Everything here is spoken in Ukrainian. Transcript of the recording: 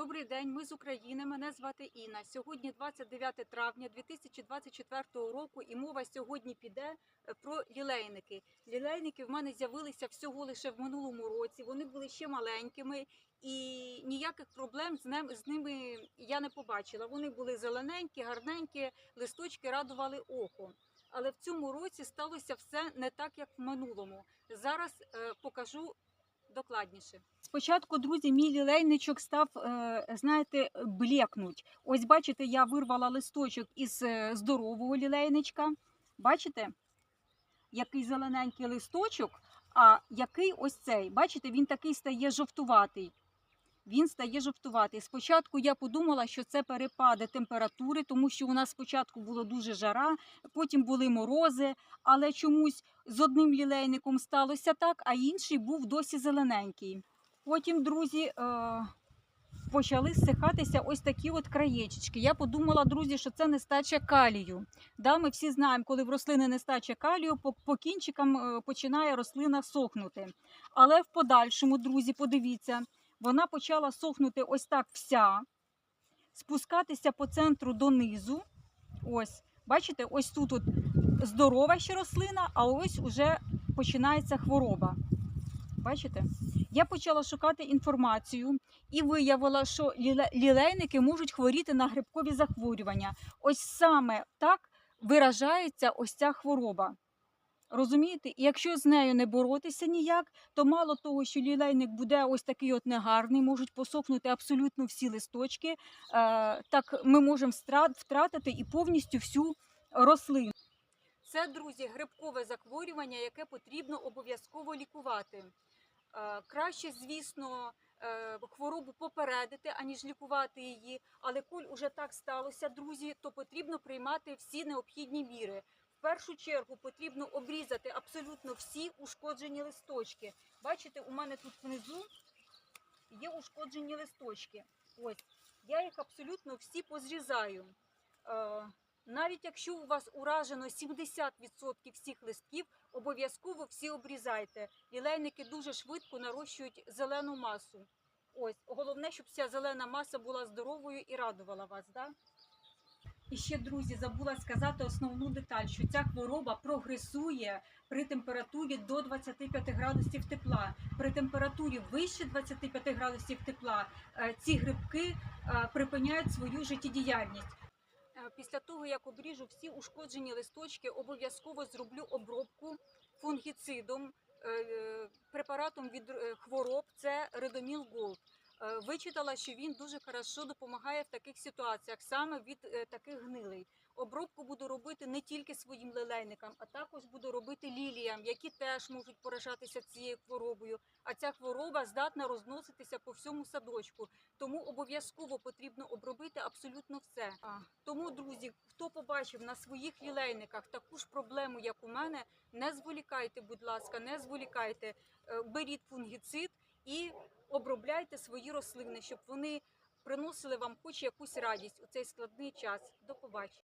Добрий день, ми з України. Мене звати Інна. Сьогодні 29 травня 2024 року, і мова сьогодні піде е, про лілейники. Лілейники в мене з'явилися всього лише в минулому році. Вони були ще маленькими, і ніяких проблем з ним з ними я не побачила. Вони були зелененькі, гарненькі, листочки радували око. Але в цьому році сталося все не так, як в минулому. Зараз е, покажу докладніше. Спочатку, друзі, мій лілейничок став, е, знаєте, блекнуть. Ось бачите, я вирвала листочок із е, здорового лілейничка. Бачите, який зелененький листочок, а який ось цей. Бачите, він такий стає жовтуватий. Він стає жовтуватий. Спочатку я подумала, що це перепади температури, тому що у нас спочатку було дуже жара, потім були морози, але чомусь з одним лілейником сталося так, а інший був досі зелененький. Потім, друзі, е, почали зсихатися ось такі от краєчечки. Я подумала, друзі, що це нестача калію. Да, ми всі знаємо, коли в рослини нестача калію, по, по кінчикам е, починає рослина сохнути. Але в подальшому, друзі, подивіться, вона почала сохнути ось так вся, спускатися по центру донизу. Ось, бачите, ось тут от здорова ще рослина, а ось уже починається хвороба. Бачите? Я почала шукати інформацію і виявила, що лілейники можуть хворіти на грибкові захворювання. Ось саме так виражається ось ця хвороба. Розумієте? І якщо з нею не боротися ніяк, то мало того, що лілейник буде ось такий от негарний, можуть посохнути абсолютно всі листочки. Е, так ми можемо втратити і повністю всю рослину. Це, друзі, грибкове захворювання, яке потрібно обов'язково лікувати. Е, Краще, звісно, е, хворобу попередити, аніж лікувати її. Але коль уже так сталося, друзі, то потрібно приймати всі необхідні міри. В першу чергу потрібно обрізати абсолютно всі ушкоджені листочки. Бачите, у мене тут внизу є ушкоджені листочки. Ось я їх абсолютно всі позрізаю. Е, навіть якщо у вас уражено 70% всіх листків, обов'язково всі обрізайте. Лілейники дуже швидко нарощують зелену масу. Ось головне, щоб ця зелена маса була здоровою і радувала вас. Да? І ще, друзі, забула сказати основну деталь, що ця хвороба прогресує при температурі до 25 градусів тепла. При температурі вище 25 градусів тепла е, ці грибки е, припиняють свою життєдіяльність. Е, Після того, як обріжу всі ушкоджені листочки, обов'язково зроблю обробку фунгіцидом, препаратом від хвороб. Це Редоміл Голд. Е, Вичитала, що він дуже хорошо допомагає в таких ситуаціях, саме від е, таких гнилей. Обробку буду робити не тільки своїм лилейникам, а також буду робити ліліям, які теж можуть поражатися цією хворобою. А ця хвороба здатна розноситися по всьому садочку. Тому обов'язково потрібно обробити абсолютно все. Тому, друзі, хто побачив на своїх лілейниках таку ж проблему, як у мене, не зволікайте, будь ласка, не зволікайте. Е, Беріть фунгіцид і обробляйте свої рослини, щоб вони приносили вам хоч якусь радість у цей складний час. До побачення.